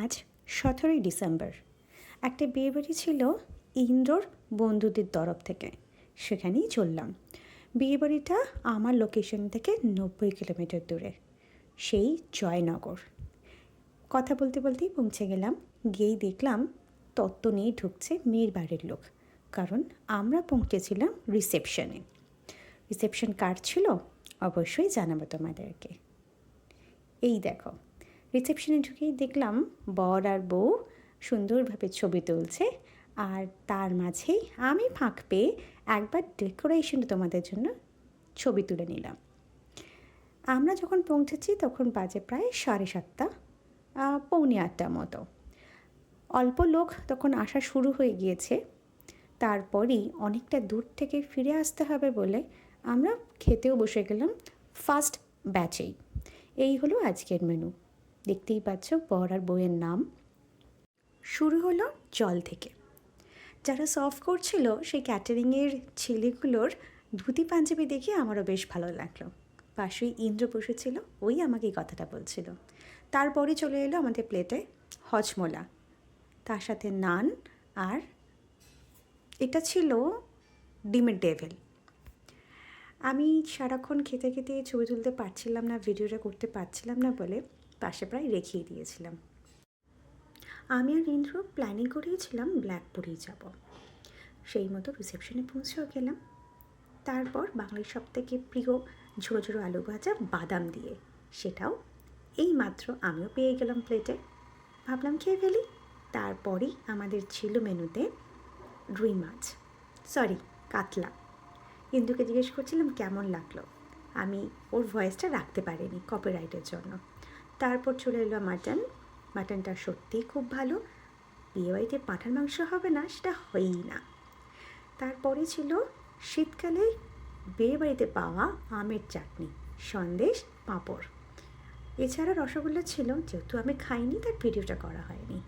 আজ সতেরোই ডিসেম্বর। একটা বিয়েবাড়ি ছিল ইন্দ্রর বন্ধুদের তরফ থেকে। সেখানেই চললাম। বিয়েবাড়িটা আমার লোকেশন থেকে নব্বই কিলোমিটার দূরে, সেই জয়নগর। কথা বলতে বলতেই পৌঁছে গেলাম। গিয়েই দেখলাম তত্ত্ব নিয়ে ঢুকছে মেয়ের বাড়ির লোক, কারণ আমরা পৌঁছেছিলাম রিসেপশনে রিসেপশন কার ছিল, অবশ্যই জানাব তোমাদেরকে। এই দেখো রিসেপশনে ঢুকেই দেখলাম বর আর বউ সুন্দরভাবে ছবি তুলছে আর তার মাঝেই আমি ফাঁক পেয়ে একবার ডেকোরেশন তোমাদের জন্য ছবি তুলে নিলাম। আমরা যখন পৌঁছেছি তখন বাজে প্রায় সাড়ে সাতটা পৌনে আটটা মতো। অল্প লোক তখন আসা শুরু হয়ে গিয়েছে। তারপরই অনেকটা দূর থেকে ফিরে আসতে হবে বলে আমরা খেতেও বসে গেলাম ফার্স্ট ব্যাচেই। এই হলো আজকের মেনু দেখতেই পাচ্ছ বর আর বউয়ের নাম। শুরু হলো জল থেকে। যারা সার্ভ করছিল, সেই ক্যাটারিংয়ের ছেলেগুলোর ধুতি পাঞ্জাবি দেখে আমারও বেশ ভালো লাগল। পাশেই ইন্দ্র বসেছিল ওই আমাকে এই কথাটা বলছিল। তারপরে চলে এলো আমাদের প্লেটে হজমোলা। তার সাথে নান আর এটা ছিল ডিমের ডেভেল আমি সারাক্ষণ খেতে খেতে ছবি তুলতে পারছিলাম না ভিডিওটা করতে পারছিলাম না বলে পাশে প্রায় রেখেই দিয়েছিলাম। আমি আর ইন্দ্র প্ল্যানিং করিয়েছিলাম ব্ল্যাকপুরেই যাব। সেই মতো রিসেপশনে পৌঁছেও গেলাম। তারপর বাঙালির সব থেকে প্রিয় ঝোড়ো ঝোড়ো আলু ভাজা বাদাম দিয়ে। সেটাও এই মাত্র আমিও পেয়ে গেলাম প্লেটে ভাবলাম খেয়ে ফেলি। তারপরেই আমাদের ছিল মেনুতে রুই মাছ। সরি কাতলা। ইন্দুকে জিজ্ঞেস করছিলাম, কেমন লাগল? আমি ওর ভয়েসটা রাখতে পারিনি কপিরাইটের জন্য। তারপর চলে এলো মাটন। মাটনটা সত্যিই খুব ভালো। বিয়েবাড়িতে পাঁঠার মাংস হবে না, সেটা হয়ই না। তারপরে ছিল শীতকালে বিয়েবাড়িতে পাওয়া আমের চাটনি, সন্দেশ, পাঁপড়। এছাড়া রসগোল্লা ছিল, যেহেতু আমি খাইনি, তার ভিডিওটা করা হয়নি।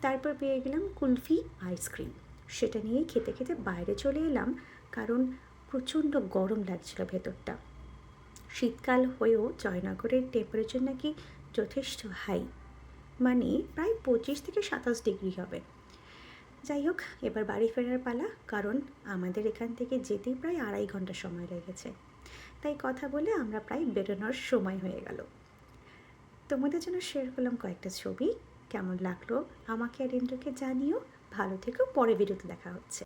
তারপর পেয়ে গেলাম কুলফি আইসক্রিম। সেটা নিয়ে খেতে খেতে বাইরে চলে এলাম, কারণ প্রচণ্ড গরম লাগছিল ভেতরটা। শীতকাল হয়েও জয়নগরের টেম্পারেচার নাকি যথেষ্ট হাই মানে প্রায় পঁচিশ থেকে সাতাশ ডিগ্রি হবে। যাই হোক, এবার বাড়ি ফেরার পালা, কারণ আমাদের এখান থেকে যেতেই প্রায় আড়াই ঘণ্টা সময় লেগেছে। তাই কথা বলে আমরা প্রায় বেরোনোর সময় হয়ে গেল। তোমাদের জন্য শেয়ার করলাম কয়েকটা ছবি। কেমন লাগল? আমাকে আর ইন্দ্রকে জানিও। ভালো থেকেও পরে ভিডিওতে দেখা হচ্ছে।